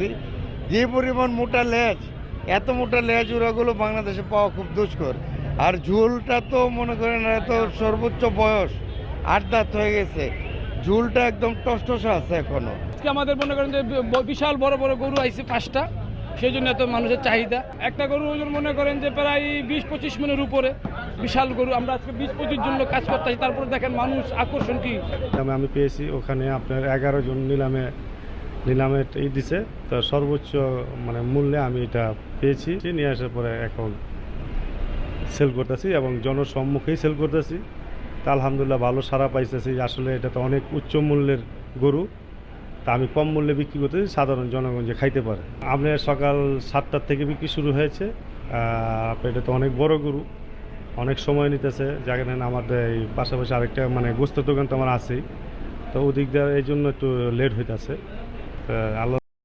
দেখছি যে পরিমাণ মোটা লেজ এত মোটা লেজ ওরাগুলো বাংলাদেশে পাওয়া খুব দুষ্কর। আর ঝুলটা তো মনে করেন এত সর্বোচ্চ বয়স আট দাঁত হয়ে গেছে। ঝুলটা একদম টসটসা আছে এখনও। আজকে আমাদের মনে করেন যে বিশাল বড় বড় গরু আইছে পাঁচটা সেই জন্য এত মানুষের চাহিদা। একটা গরু ওজন মনে করেন যে প্রায় বিশ পঁচিশ মনের উপরে। বিশাল গরু আমরা আজকে বিশ পঁচিশ জন্য কাজ করতেছি তারপরে দেখেন মানুষ আকর্ষণ কি। আমি পেয়েছি ওখানে আপনার এগারো জন নিলামে নিলামে এই দিছে। তো সর্বোচ্চ মানে মূল্যে আমি এটা পেয়েছি। নিয়ে আসার পরে এখন সেল করতেছি এবং জনসম্মুখেই সেল করতেছি। তা আলহামদুলিল্লাহ ভালো সারা পাইতেছি। আসলে এটা তো অনেক উচ্চ মূল্যের গরু। তা আমি কম মূল্যে বিক্রি করতেছি, সাধারণ জনগণ যে খাইতে পারে। আপনার সকাল সাতটার থেকে বিক্রি শুরু হয়েছে। এটা তো অনেক বড় গরু। অনেক সময় নিতেছে। যেখানে আমাদের এই পাশাপাশি আরেকটা মানে গোস্তের দোকান তো আমার আছেই। তো ওদিক দিয়ে এই জন্য একটু লেট হইতেছে। আল্লাহ